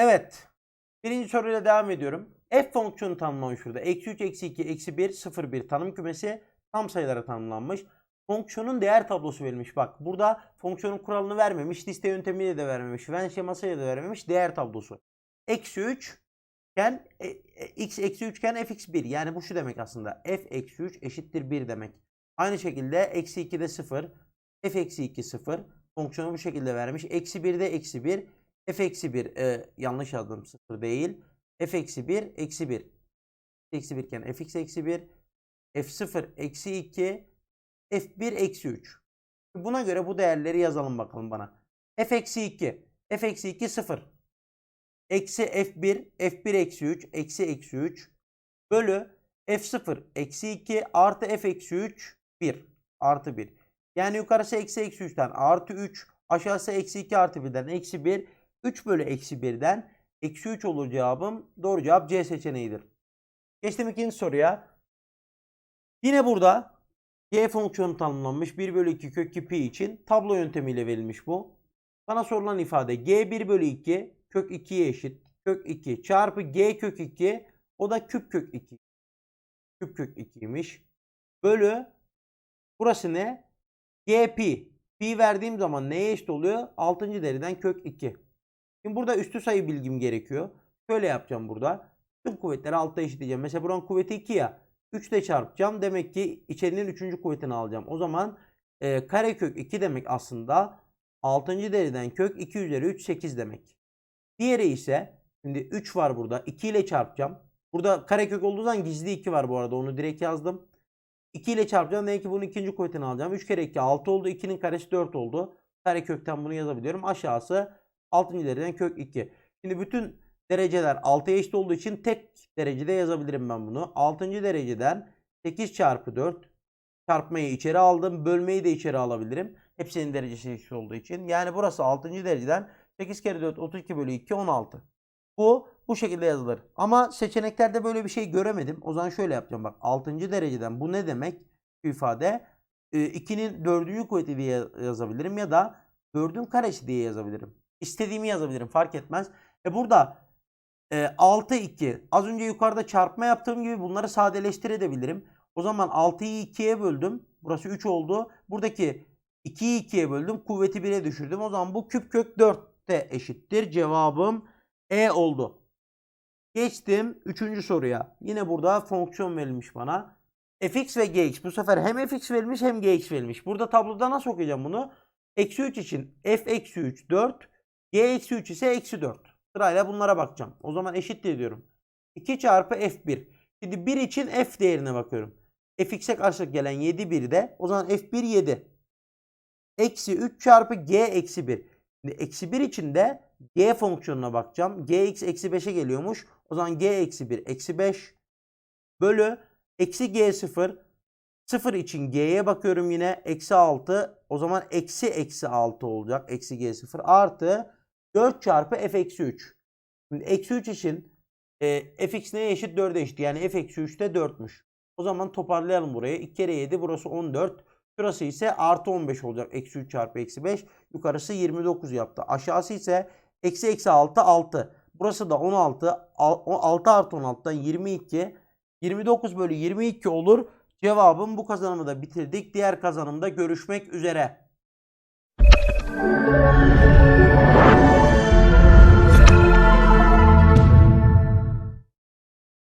Evet. Birinci soruyla devam ediyorum. F fonksiyonu tanımlamış burada. Eksi 3, eksi 2, eksi 1, 0, 1 tanım kümesi tam sayılara tanımlanmış. Fonksiyonun değer tablosu verilmiş. Bak burada fonksiyonun kuralını vermemiş. Liste yöntemiyle de vermemiş. Venn şemasıyla da vermemiş. Değer tablosu. Eksi 3 iken e, e, x eksi 3 iken fx 1. Yani bu şu demek aslında. f eksi 3 eşittir 1 demek. Aynı şekilde eksi 2'de 0. f eksi 2 0. Fonksiyonu bu şekilde vermiş. Eksi 1'de eksi 1. f eksi 1 e, yanlış yazdım 0 değil. f eksi 1 eksi 1. Eksi 1 iken fx eksi 1. f0 eksi 2. f1 eksi 3. Buna göre bu değerleri yazalım bakalım bana. f eksi 2. f eksi 2 0. Eksi f1 f1 eksi 3 eksi eksi 3 bölü f0 eksi 2 artı f eksi 3 1 artı 1. Yani yukarısı eksi eksi 3'ten artı 3 aşağısı eksi 2 artı 1'den eksi 1 3 bölü eksi 1'den eksi 3 olur cevabım. Doğru cevap C seçeneğidir. Geçtim ikinci soruya. Yine burada g fonksiyonu tanımlanmış 1 bölü 2 kök 2 pi için tablo yöntemiyle verilmiş bu. Bana sorulan ifade g 1 bölü 2 kök 2'ye eşit. Kök 2 çarpı g kök 2 o da küp kök 2. Küp kök 2'ymiş. Bölü burası ne? g pi. Pi verdiğim zaman neye eşit oluyor? 6. deriden kök 2. Şimdi burada üstü sayı bilgim gerekiyor. Şöyle yapacağım burada. Tüm kuvvetleri altta eşitleyeceğim. Mesela buranın kuvveti 2 ya. 3 ile çarpacağım. Demek ki içerinin 3. kuvvetini alacağım. O zaman e, karekök 2 demek aslında 6. deriden kök 2 üzeri 3 8 demek. Diğeri ise şimdi 3 var burada. 2 ile çarpacağım. Burada karekök olduğu zaman gizli 2 var bu arada. Onu direkt yazdım. 2 ile çarpacağım. Demek ki bunun ikinci kuvvetini alacağım. 3 kere 2 6 oldu. 2'nin karesi 4 oldu. Karekökten bunu yazabiliyorum. Aşağısı 6. dereceden kök 2. Şimdi bütün dereceler 6'ya eşit olduğu için tek derecede yazabilirim ben bunu. 6. dereceden 8 çarpı 4 çarpmayı içeri aldım. Bölmeyi de içeri alabilirim. Hepsinin derecesi eşit olduğu için. Yani burası 6. dereceden 8 kere 4 32 bölü 2 16. Bu bu şekilde yazılır. Ama seçeneklerde böyle bir şey göremedim. O zaman şöyle yapacağım bak. 6. dereceden bu ne demek? Bu ifade 2'nin 4. kuvveti diye yazabilirim ya da 4'ün karesi diye yazabilirim. İstediğimi yazabilirim fark etmez. E burada e, 6 2 az önce yukarıda çarpma yaptığım gibi bunları sadeleştirebilirim. O zaman 6'yı 2'ye böldüm. Burası 3 oldu. Buradaki 2'yi 2'ye böldüm. Kuvveti 1'e düşürdüm. O zaman bu küp kök 4 de eşittir. Cevabım E oldu. Geçtim 3. soruya. Yine burada fonksiyon verilmiş bana. fx ve gx. Bu sefer hem fx verilmiş hem gx verilmiş. Burada tabloda nasıl okuyacağım bunu? Eksi 3 için f eksi 3 4. g eksi 3 ise eksi 4. Sırayla bunlara bakacağım. O zaman eşittir diyorum. 2 çarpı f1. Şimdi 1 için f değerine bakıyorum. fx'e karşılık gelen 7 1'de. O zaman f1 7. Eksi 3 çarpı g eksi 1. Şimdi eksi 1 için de g fonksiyonuna bakacağım. gx eksi 5'e geliyormuş. O zaman g eksi 1 eksi 5 bölü eksi g 0 0 için g'ye bakıyorum yine. Eksi 6. O zaman eksi eksi 6 olacak. Eksi g 0 artı 4 çarpı f eksi 3. Şimdi eksi 3 için e, fx neye eşit? 4'e eşit. Yani f eksi 3 de 4'müş. O zaman toparlayalım burayı. 2 kere 7 burası 14. Şurası ise artı 15 olacak. Eksi 3 çarpı eksi 5. Yukarısı 29 yaptı. Aşağısı ise eksi eksi 6 6. Burası da 16. 6 artı 16'dan 22. 29 bölü 22 olur. Cevabım bu kazanımı da bitirdik. Diğer kazanımda görüşmek üzere.